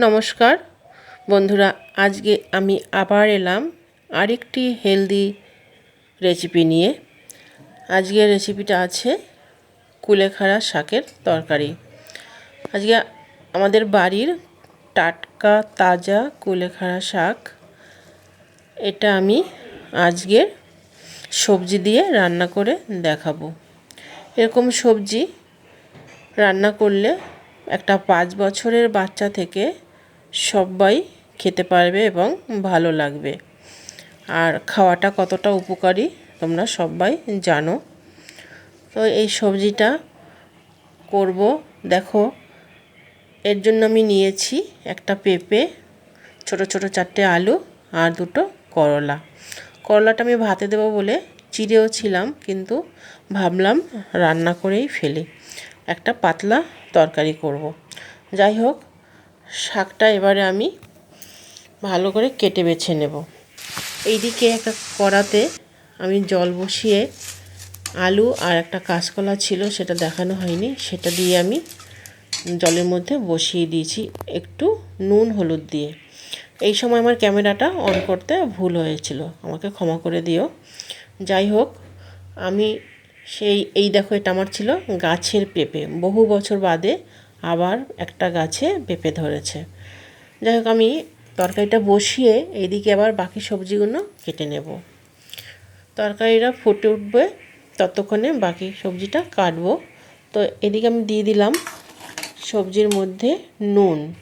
নমস্কার। বন্ধুরা, আজকে আমি আবার এলাম আরেকটি হেলদি রেসিপি নিয়ে। আজকের রেসিপিটা আছে কুলেখাড়া শাকের তরকারি। আজকে আমাদের বাড়ির টাটকা, তাজা কুলেখাড়া শাক। এটা আমি আজকের সবজি দিয়ে রান্না করে দেখাবো। এরকম সবজি রান্না করলে একটা পাঁচ বছরের বাচ্চা থেকে সবাই খেতে পারবে এবং ভালো লাগবে। আর খাওয়াটা কতটা উপকারী তোমরা সবাই জানো। তো এই সবজিটা করব। দেখো, এর জন্য আমি নিয়েছি একটা পেঁপে, ছোট ছোট চারটে আলু আর দুটো করলা। করলাটা আমি ভাতে দেবো বলে চিড়েও ছিলাম, কিন্তু ভাবলাম রান্না করেই ফেলি। একটা পাতলা তরকারি করব। যাই হোক শাকটা এবারে আমি ভালো করে কেটে বেছে নেব। এইদিকে একটা কড়াতে আমি জল বসিয়ে আলু আর একটা কাঁচকলা ছিল, সেটা দেখানো হয়নি। সেটা দিয়ে আমি জলের মধ্যে বসিয়ে দিয়েছি একটু নুন, হলুদ দিয়ে। এই সময় আমার ক্যামেরাটা অন করতে ভুল হয়েছিল, আমাকে ক্ষমা করে দিও। যাই হোক, আমি সেই, এই দেখো এটা আমার ছিল গাছের পেঁপে। বহু বছর বাদে আবার একটা গাছে পেঁপে ধরেছে। যাই হোক, আমি তরকারিটা বসিয়ে এইদিকে আবার বাকি সবজিগুলো কেটে নেব। তরকারিটা ফুটে উঠবে, ততক্ষণে বাকি সবজিটা কাটবো। তো এদিকে আমি দিয়ে দিলাম সবজির মধ্যে নুন।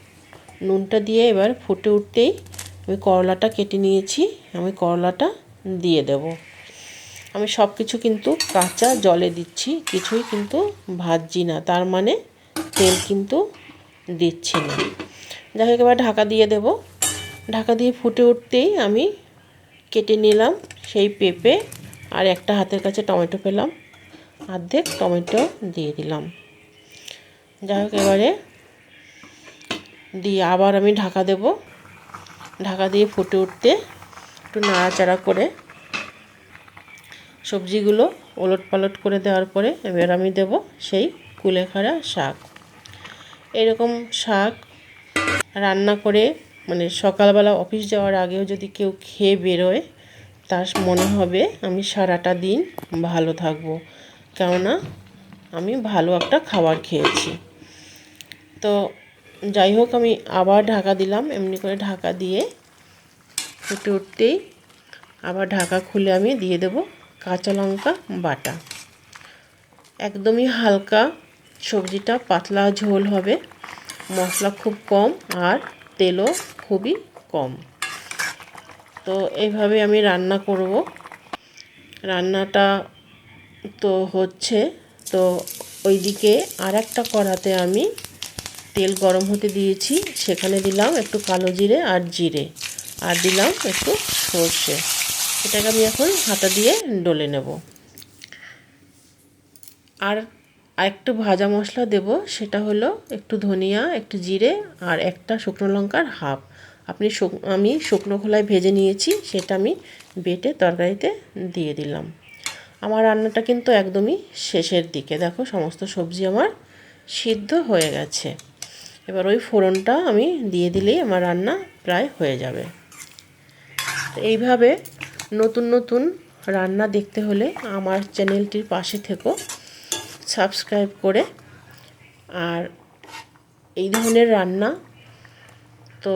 নুনটা দিয়ে এবার ফুটে উঠতেই আমি করলাটা কেটে নিয়েছি, আমি করলাটা দিয়ে দেবো। আমি সব কিছু কিন্তু কাঁচা জলে দিচ্ছি, কিছুই কিন্তু ভাজছি না। তার মানে তেল কিন্তু দিচ্ছি না। যাই হোক এবার ঢাকা দিয়ে দেব। ঢাকা দিয়ে ফুটে উঠতেই আমি কেটে নিলাম সেই পেঁপে আর একটা হাতের কাছে টমেটো পেলাম। অর্ধেক টমেটো দিয়ে দিলাম। যাই হোক এবারে দিয়ে আবার আমি ঢাকা দেব। ঢাকা দিয়ে ফুটে উঠতে একটু নাড়াচাড়া করে সবজিগুলো ওলট পালট করে দেওয়ার পরে এবার আমি দেব সেই কুলেখাড়া শাক। এরকম শাক রান্না করে মানে সকালবেলা অফিস যাওয়ার আগেও যদি কেউ খেয়ে বেরোয়, তার মনে হবে আমি সারাটা দিন ভালো থাকব। কেননা, আমি ভালো একটা খাবার খেয়েছি। তো যাই হোক, আমি আবার ঢাকা দিলাম, এমনি করে ঢাকা দিয়ে ফুটে উঠতেই আবার ঢাকা খুলে আমি দিয়ে দেবো কাঁচা লঙ্কা বাটা। একদমই হালকা সবজিটা পাতলা ঝোল হবে। মশলা খুব কম আর তেলও খুবই কম। তো এইভাবে আমি রান্না করব। রান্নাটা তো হচ্ছে, তো ওইদিকে আর একটা কড়াতে আমি তেল গরম হতে দিয়েছি। সেখানে দিলাম একটু কালো জিরে আর জিরে, আর দিলাম একটু সর্ষে। এটাকে আমি এখন হাতা দিয়ে ডলে নেব। আর আরেকটু ভাজা মশলা দেব, সেটা হলো একটু ধনিয়া, একটু জিরে আর একটা শুকনো লঙ্কার হাফ। আপনি আমি শুকনো খোলায় ভেজে নিয়েছি, সেটা আমি বেটে তরকারিতে দিয়ে দিলাম। আমার রান্নাটা কিন্তু একদমই শেষের দিকে। দেখো সমস্ত সবজি আমার সিদ্ধ হয়ে গেছে। এবার ওই ফোড়নটা আমি দিয়ে দিলেই আমার রান্না প্রায় হয়ে যাবে। এইভাবে নতুন নতুন রান্না দেখতে হলে আমার চ্যানেলটির পাশে থেকো। সাবস্ক্রাইব করে। আর এই ধরনের রান্না তো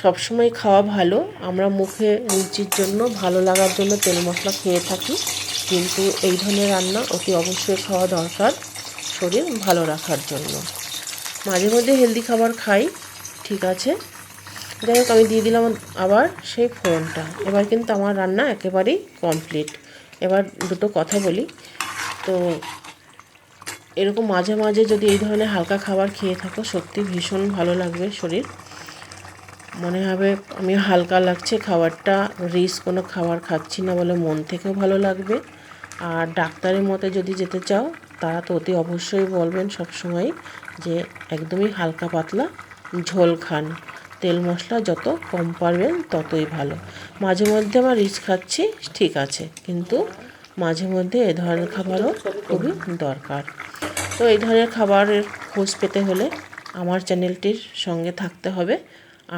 সবসময় খাওয়া ভালো। আমরা মুখে রুচির জন্য, ভালো লাগার জন্য তেল মশলা খেয়ে থাকি। কিন্তু এই ধরনের রান্না অতি অবশ্যই খাওয়া দরকার শরীর ভালো রাখার জন্য। মাঝে মধ্যে হেলদি খাবার খাই, ঠিক আছে। যাই হোক, আমি দিয়ে দিলাম আবার সেই ফোড়নটা। এবার কিন্তু আমার রান্না একেবারেই কমপ্লিট এবার দুটো কথা বলি। তো এরকম মাঝে মাঝে যদি এই ধরনের হালকা খাবার খেয়ে থাকো, সত্যি ভীষণ ভালো লাগবে শরীর। মনে হবে আমি হালকা লাগছে, খাবারটা রিস কোনো খাবার খাচ্ছি না বলে মন থেকেও ভালো লাগবে। আর ডাক্তারের মতে যদি যেতে চাও, তারা তো অতি অবশ্যই বলবেন সবসময় যে একদমই হালকা পাতলা, ঝোল খান। তেল মশলা যত কম পারবেন ততই ভালো। মাঝে মধ্যে আমার রিচ খাচ্ছি, ঠিক আছে। কিন্তু মাঝে মধ্যে এ ধরনের খাবারও খুবই দরকার। তো এই ধরনের খাবারের খোঁজ পেতে হলে আমার চ্যানেলটির সঙ্গে থাকতে হবে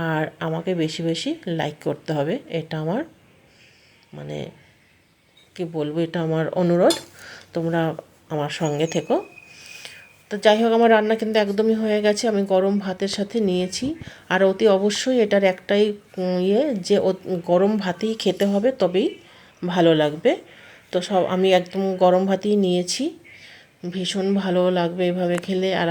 আর আমাকে বেশি বেশি লাইক করতে হবে। এটা আমার মানে কি বলব, এটা আমার অনুরোধ। তোমরা আমার সঙ্গে থেকো। তো যাই হোক, আমার রান্না কিন্তু একদমই হয়ে গেছে। আমি গরম ভাতের সাথে নিয়েছি। আর অতি অবশ্যই এটার একটাই ইয়ে যে গরম ভাতেই খেতে হবে, তবেই ভালো লাগবে। তো সব, আমি একদম গরম ভাতেই নিয়েছি। ভীষণ ভালো লাগবে এভাবে খেলে আর